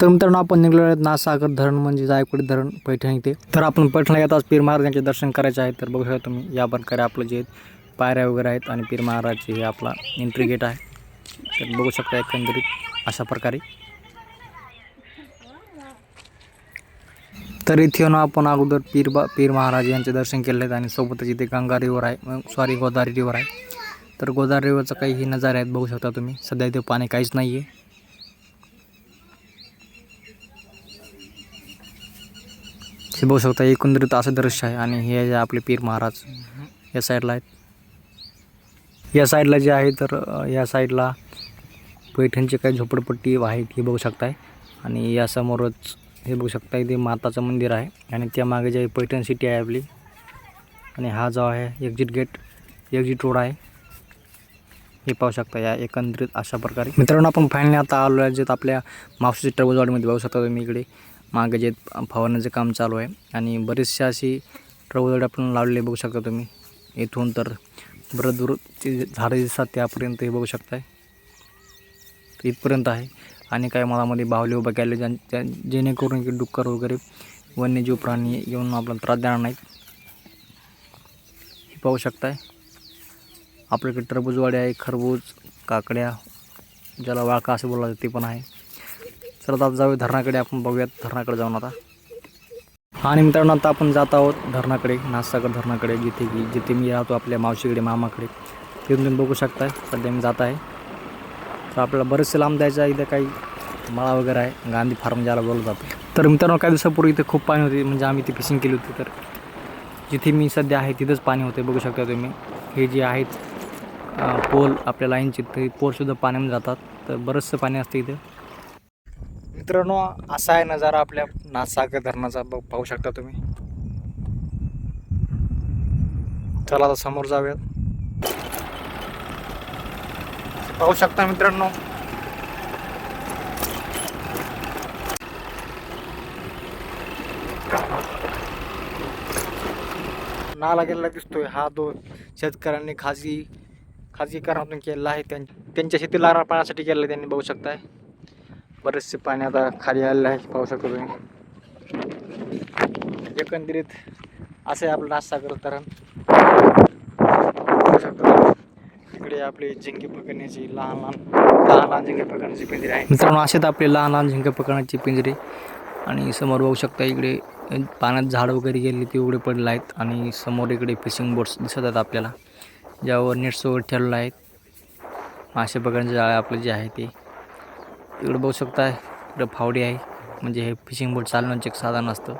तर मित्रांनो आपण निघलो आहेत नासागर धरण म्हणजे जायकवाडी धरण पैठण इथे. तर आपण पैठणला येताच पीर महाराजांचे दर्शन करायचे आहे. तर बघू शकता तुम्ही या प्रकारे आपलं जे पायऱ्या वगैरे आहेत आणि पीर महाराजचे हे आपला एंट्री गेट आहे. तर बघू शकता एकंदरीत अशा प्रकारे. तर इथे येऊन आपण अगोदर पीर बा पीर महाराज यांचे दर्शन केले आहेत आणि सोबतच इथे गंगा रिवर आहे सॉरी गोदावरी रिवर आहे. तर गोदावरी रिवरचं काही हे नजारे आहेत बघू शकता तुम्ही. सध्या इथे पाणी काहीच नाही आहे हे बघू शकता एकंदरीत असं दृश्य आहे. आणि हे जे आपले पीर महाराज या साईडला आहेत. या साईडला जे आहे तर या साईडला पैठणचे काही झोपडपट्टी आहेत हे बघू शकताय. आणि या समोरच हे बघू शकता इथे माताचं मंदिर आहे. आणि त्या मागे जे पैठण सिटी आहे आपली. आणि हा जो आहे एक्झिट गेट एक्झिट रोड आहे. हे पाहू शकता या एकंदरीत अशा प्रकारे. मित्रांनो आपण फायनली आता आलो आहे जे आपल्या मावशी ट्रबलवाडीमध्ये बघू शकता तुम्ही इकडे. मागे जे फवारण्याचं काम चालू आहे आणि बरेचसे अशी ट्रबलवाडी आपण लावलेले बघू शकता तुम्ही. इथून तर बरं दूरची झाडं दिसतात त्यापर्यंत हे बघू शकताय. इथपर्यंत आहे आणि काही मधामध्ये बाहुले उभं केले ज्यां ज्या जेणेकरून की डुक्कर वगैरे वन्यजीव प्राणी येऊन आपल्याला त्रास देणार नाहीत. हे पाहू शकताय. आपल्याकडे टरबूजवाडी आहे खरबूज काकड्या ज्याला वाळका असं बोलला जातं ते पण आहे. चला आता जाऊया धरणाकडे आपण बघूयात धरणाकडे जाऊन आता. आणि मित्रांनो आता आपण जात आहोत धरणाकडे नासागर धरणाकडे जिथे की जिथे मी राहतो आपल्या मावशीकडे मामाकडे. तिथून तुम्ही बघू शकताय सध्या मी जात आहे. तर आपल्याला बरेचसे लांब द्यायचं आहे इथं काही मळा वगैरे आहे गांधी फार्म ज्याला बोललं जातं. तर मित्रांनो काही दिवसापूर्वी इथे खूप पाणी होते म्हणजे आम्ही ती फिशिंग केली होती तर जिथे मी सध्या आहे तिथंच पाणी होते बघू शकता तुम्ही. हे जे आहेत पोल आपल्या लाईनचे ते पोलसुद्धा पाण्यामध्ये जातात. तर बरंचसं पाणी असतं इथं. मित्रांनो असा आहे नजारा आपल्या नाथसागर धरणाचा बघ पाहू शकता तुम्ही. चला आता समोर जाऊयात. पाहू शकता मित्रांनो. नाला गेलेला दिसतोय. हा दोन शेतकऱ्यांनी खाजगी खाजगीकरणातून केलेला आहे. त्यां त्यांच्या शेतीला लागणाऱ्या पाण्यासाठी केलेला आहे त्यांनी बघू शकताय. बरेचसे पाणी आता खाली आलेलं आहे पाहू शकतो तुम्ही एकंदरीत असं आहे आपलं नाश्ता धरण पाहू इकडे आपले झिंगे पकडण्याची लहान लहान लहान लहान झिंगे पकडण्याची पिंजरी आहे मित्रांनो तर आपले लहान लहान झिंगे पकडण्याची पिंजरे. आणि समोर बघू शकता इकडे पाण्यात झाड वगैरे गेले ते उघडे पडले आहेत. आणि समोर इकडे फिशिंग बोट्स दिसत आहेत आपल्याला. ज्यावर नेट्स वगैरे ठेवलेलं आहेत. मासे पकडण्याचे जाळे आपले जे आहे ते. इकडं बघू शकता इकडं फावडी आहे. म्हणजे हे फिशिंग बोट चालवण्याचे एक साधन असतं.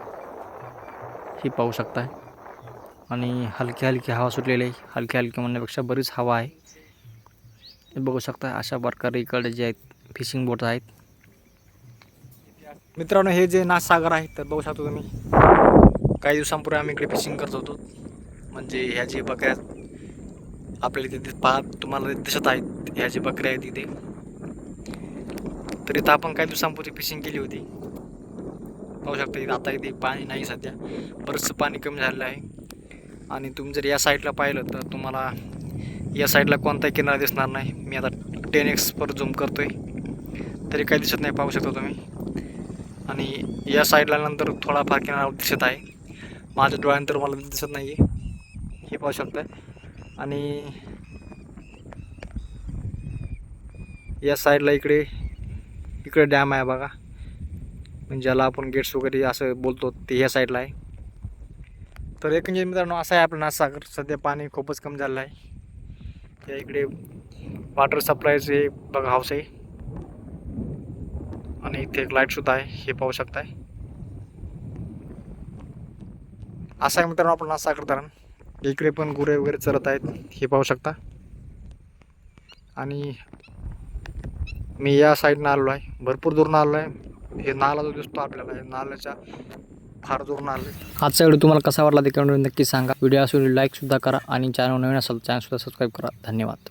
हे पाहू शकताय आणि हलकी हलकी हवा सुटलेली आहे. हलकी हलकी म्हणण्यापेक्षा बरीच हवा आहे. हे बघू शकता अशा प्रकारे इकडे जे आहेत फिशिंग बोट आहेत. मित्रांनो हे जे नाथसागर आहे तर बघू शकतो तुम्ही. काही दिवसांपूर्वी आम्ही इकडे फिशिंग करत होतो. म्हणजे ह्या जे बकऱ्या आपल्याला तिथे पाहत तुम्हाला दिसत आहेत ह्या जे बकऱ्या आहेत तिथे. तर इथं आपण काही दिवसांपूर्वी फिशिंग केली होती. पाहू शकता इथं आता इथे पाणी नाही सध्या. बरंचसं पाणी कमी झालेलं आहे. आणि तुम्ही जर या साईडला पाहिलं तर तुम्हाला या साईडला कोणताही किनारा दिसणार नाही. मी आता टेन एक्स पर झूम आहे तरी काही दिसत नाही पाहू शकता तुम्ही. आणि या साईडला नंतर थोडाफार किनारा दिसत आहे. माझ्या डोळ्यानंतर मला दिसत नाही आहे हे पाहू शकताय आणि या साईडला इकडे इकडे डॅम आहे बघा. म्हणजे ज्याला आपण गेट्स वगैरे असं बोलतो ते ह्या साईडला आहे. तर एक म्हणजे मित्रांनो असं आहे आपलं नाथसागर सध्या पाणी खूपच कमी झालं आहे. त्या इकडे वॉटर सप्लायचे बघा हाऊस आहे. आणि इथे एक लाईटसुद्धा आहे. हे पाहू शकताय. असं आहे मित्रांनो आपण नाथसागर धरण. इकडे पण गुरे वगैरे चरत आहेत. हे पाहू शकता. आणि मी या साईडनं आलो आहे. भरपूर दूरनं आलो आहे. हे नाला जो दिसतो आपल्याला. नाल्याच्या फार दूरनं आलो आहे. आजचा व्हिडिओ तुम्हाला कसा वाटला ते कमेंट नक्की सांगा. व्हिडिओ असून लाईकसुद्धा करा आणि चॅनल नवीन असेल चॅनलसुद्धा सबस्क्राईब करा. धन्यवाद.